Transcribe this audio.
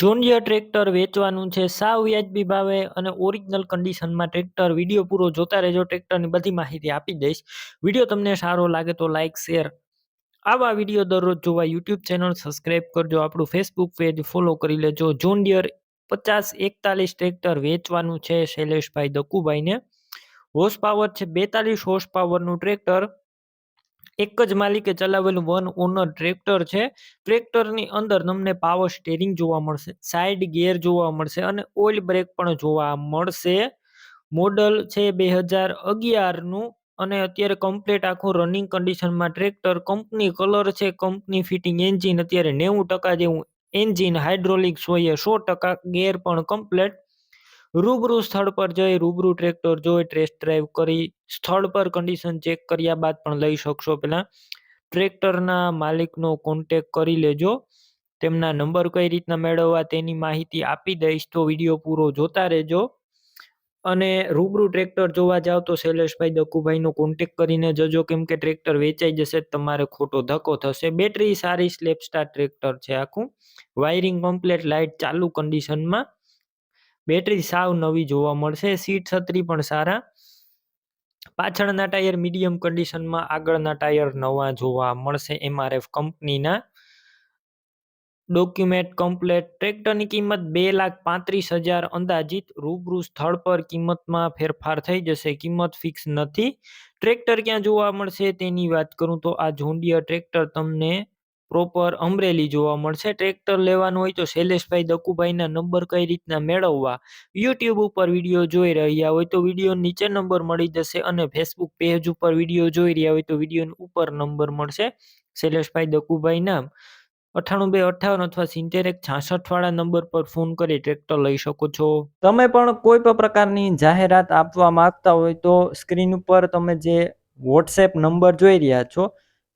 John Deere tractor વેચવાનું છે. સાવ વ્યાજબી ભાવે અને ઓરિજિનલ કન્ડિશનમાં ટ્રેક્ટર વીડિયો પૂરો જોતા રહેજો. ટ્રેક્ટરની બધી માહિતી આપી દઈશ. વીડિયો તમને સારો લાગે તો લાઇક શેર. આવા વીડિયો દરરોજ જોવા યુટ્યુબ ચેનલ સબસ્ક્રાઇબ કરજો. આપણું ફેસબુક પેજ ફોલો કરી લેજો. જોનિયર પચાસ એકતાલીસ ટ્રેક્ટર વેચવાનું છે. શૈલેષભાઈ દકુભાઈને હોર્સ પાવર છે. બેતાલીસ હોર્સ પાવરનું ટ્રેક્ટર. એક જ માલિકે ચલાવેલું વન ઓનર ટ્રેક્ટર છે. ટ્રેક્ટરની અંદર તમને પાવર સ્ટેરિંગ જોવા મળશે સાઈડ ગિયર જોવા મળશે અને ઓઇલ બ્રેક પણ જોવા મળશે. મોડલ છે બે હજાર અગિયારનું અને અત્યારે કમ્પ્લીટ આખું રનિંગ કન્ડિશનમાં ટ્રેક્ટર કંપની કલર છે કંપની ફિટિંગ એન્જિન અત્યારે નેવું ટકા જેવું એન્જિન હાઇડ્રોલિક્સ હોય સો ટકા ગેર પણ કમ્પ્લેટ રૂબરૂ સ્થળ પર જઈ રૂબરૂ ટ્રેક્ટર જોઈ ટેસ્ટ ડ્રાઈવ કરી સ્થળ પર કન્ડિશન ચેક કર્યા બાદ પણ લઈ શકશો પહેલાં. ટ્રેક્ટરના માલિકનો કોન્ટેક કરી લેજો. તેમના નંબર કઈ રીતના મેળવવા તેની માહિતી આપી દઈશ તો વીડિયો પૂરો જોતા રહેજો. અને રૂબરૂ ટ્રેક્ટર જોવા જાઓ તો શૈલેષભાઈ દક્કુભાઈનો કોન્ટેક કરીને જજો. કેમ કે ટ્રેક્ટર વેચાઈ જશે તમારે ખોટો ધક્કો થશે. બેટરી સારી સ્લેપ સ્ટાર ટ્રેક્ટર છે આખું. વાયરિંગ કમ્પ્લેટ લાઇટ ચાલુ કન્ડિશનમાં બેટરી સાવ નવી જોવા મળશે, સીટ છત્રી પણ સારા. પાછળના ટાયર મીડિયમ કન્ડિશનમાં આગળના ટાયર નવા જોવા મળશે એમઆરએફ કંપનીના. ડોક્યુમેન્ટ કમ્પ્લેટ, ટ્રેક્ટરની કિંમત બે લાખ પાંત્રીસ હજાર અંદાજિત, રૂબરૂ સ્થળ પર કિંમતમાં ફેરફાર થઈ જશે, કિંમત ફિક્સ નથી. ટ્રેક્ટર ક્યાં જોવા મળશે તેની વાત કરું તો આ જોન્ડિયર ટ્રેક્ટર તમને પ્રોપર અમરેલી જોવા મળશે. ટ્રેક્ટર લેવાનું હોય તો શૈલેષભાઈ દકુભાઈના નંબર કઈ રીતના મેળવવા? યુટ્યુબ ઉપર વીડિયો જોઈ રહ્યા હોય તો વીડિયો નીચે નંબર મળી જશે અને ફેસબુક પેજ ઉપર વીડિયો જોઈ રહ્યા હોય તો વીડિયો ઉપર નંબર મળશે. શૈલેષભાઈ દકુભાઈ નામ અઠ્ઠાણું બે અઠ્ઠાવન અથવા સિત્તેર એક છાસઠ વાળા નંબર પર ફોન કરી ટ્રેક્ટર લઈ શકો છો. તમે પણ કોઈ પણ પ્રકારની જાહેરાત આપવા માંગતા હોય તો સ્ક્રીન ઉપર તમે જે વોટ્સએપ નંબર જોઈ રહ્યા છો